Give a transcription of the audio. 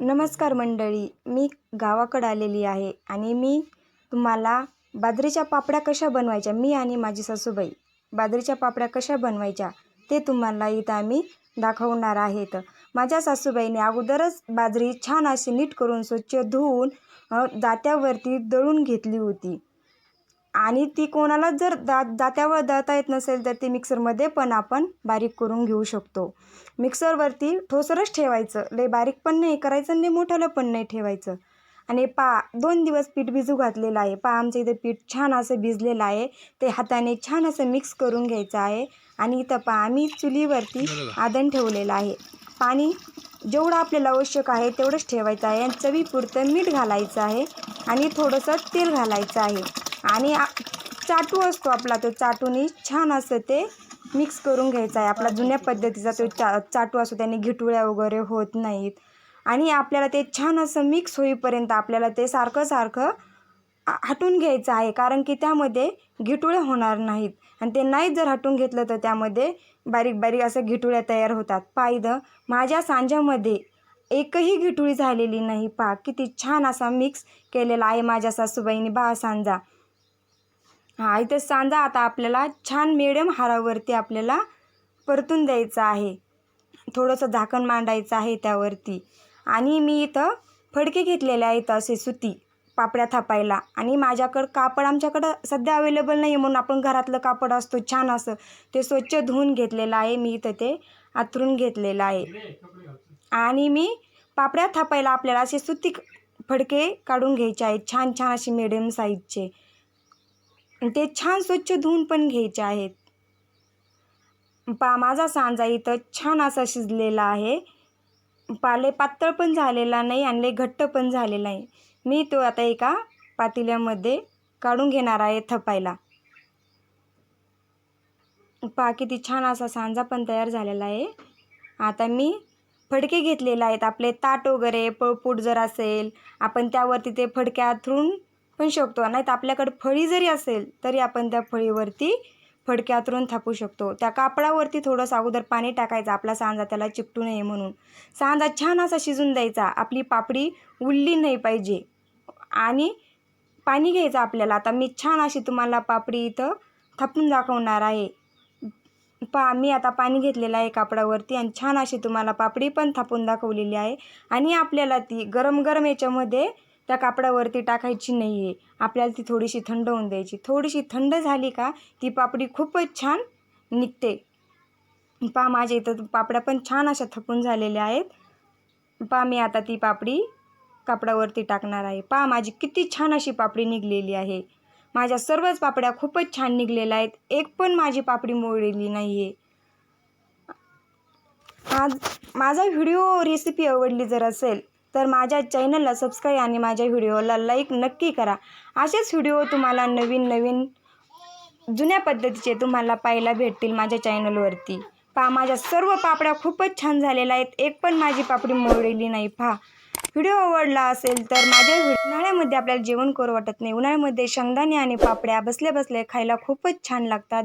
नमस्कार मंडळी मी गावाकडं आलेली आहे आणि मी तुम्हाला बाजरीच्या पापड्या कशा बनवायच्या मी आणि माझी सासूबाई बाजरीच्या पापड्या कशा बनवायच्या ते तुम्हाला इथं आम्ही दाखवणार आहेत. माझ्या सासूबाईने अगोदरच बाजरी छान अशी नीट करून स्वच्छ धुवून जात्यावरती दळून घेतली होती. आणि ती कोणाला जर दा दात्यावर दळता येत नसेल तर ती मिक्सरमध्ये पण आपण बारीक करून घेऊ शकतो. मिक्सरवरती ठोसरच ठेवायचं. लय बारीक पण नाही करायचं आणि मोठ्याला पण नाही ठेवायचं. आणि पा दोन दिवस पीठ भिजू घातलेलं आहे. पा आमच्या इथं पीठ छान असं भिजलेलं आहे. ते हाताने छान असं मिक्स करून घ्यायचं आहे. आणि इथं पा आम्ही चुलीवरती आदण ठेवलेलं आहे. पाणी जेवढं आपल्याला आवश्यक आहे तेवढंच ठेवायचं आहे. आणि चवीपुरतं मीठ घालायचं आहे. आणि थोडंसं तेल घालायचं आहे. आणि चाटू असतो आपला तो चाटूनी छान असं ते मिक्स करून घ्यायचा आहे. आपला जुन्या पद्धतीचा तो चा चाटू असतो त्याने घिटुळ्या वगैरे होत नाहीत. आणि आपल्याला ते छान असं मिक्स होईपर्यंत आपल्याला ते सारखं सारखं हटून घ्यायचं आहे. कारण की त्यामध्ये घिटुळ्या होणार नाहीत. आणि ते नाही जर हटून घेतलं तर त्यामध्ये बारीक बारीक असं घिटुळ्या तयार होतात. पायदं माझ्या सांज्यामध्ये एकही घिटुळी झालेली नाही. पा किती छान असा मिक्स केलेला आहे माझ्या सासूबाईंनी बा सांजा हां इथे सांजा आता आपल्याला छान मिडियम हारावरती आपल्याला परतून द्यायचं आहे. थोडंसं झाकण मांडायचं आहे त्यावरती. आणि मी इथं फडके घेतलेले आहेत असे सुती पापड्या थापायला. आणि माझ्याकडं कापड आमच्याकडं सध्या अवेलेबल नाही आहे म्हणून आपण घरातलं कापड असतो छान असं ते स्वच्छ धुवून घेतलेलं आहे. मी इथं ते आथरून घेतलेलं आहे. आणि मी पापड्या थापायला आपल्याला असे सुती फडके काढून घ्यायचे आहेत. छान छान असे मिडियम साईजचे ते छान स्वच्छ धुवून पण घ्यायचे आहेत. पा माझा सांजा इथं छान असा शिजलेला आहे. पाले पातळ पण झालेला नाही आणि लय घट्ट पण झालेला आहे. मी तो आता एका पातेल्यामध्ये काढून घेणार आहे थपायला. पा किती छान असा सांजा पण तयार झालेला आहे. आता मी फडके घेतलेले आहेत. आपले ताट वगैरे पळपूट जर असेल आपण त्यावरती ते फडक्या थरून पण शकतो. नाही तर आपल्याकडे फळी जरी असेल तरी आपण त्या फळीवरती फडके आतरून थापू शकतो. त्या कापडावरती थोडंसं अगोदर पाणी टाकायचं. आपला सांजा त्याला चिकटू नये म्हणून. सांजा छान असा शिजून द्यायचा. आपली पापडी उडली नाही पाहिजे. आणि पाणी घ्यायचं आपल्याला. आता मी छान अशी तुम्हाला पापडी इथं थापून दाखवणार आहे. पा मी आता पाणी घेतलेलं आहे कापडावरती आणि छान अशी तुम्हाला पापडी पण थापून दाखवलेली आहे. आणि आपल्याला ती गरम गरम याच्यामध्ये त्या कापडावरती टाकायची नाही आहे आपल्याला ती थोडीशी थंड होऊन द्यायची. थोडीशी थंड झाली का ती पापडी खूपच छान निघते. पा माझ्या इथं पापड्या पण छान अशा थपून झालेल्या आहेत. पा मी आता ती पापडी कापडावरती टाकणार आहे. पा माझी किती छान अशी पापडी निघलेली आहे. माझ्या सर्वच पापड्या खूपच छान निघलेल्या आहेत. एक पण माझी पापडी मोडलेली नाही आहे आज माझा व्हिडिओ रेसिपी आवडली जर असेल तर माझ्या चॅनलला सबस्क्राईब आणि माझ्या व्हिडिओला लाईक नक्की करा. असेच व्हिडिओ तुम्हाला नवीन नवीन जुन्या पद्धतीचे तुम्हाला पाहायला भेटतील माझ्या चॅनलवरती. पहा माझ्या सर्व पापड्या खूपच छान झालेल्या आहेत. एक पण माझी पापडी मोडलेली नाही. पहा व्हिडिओ आवडला असेल तर माझ्या उन्हाळ्यामध्ये आपल्याला जेवण करू वाटत नाही. उन्हाळ्यामध्ये शेंगदाणे आणि पापड्या बसल्या बसल्या खायला खूपच छान लागतात.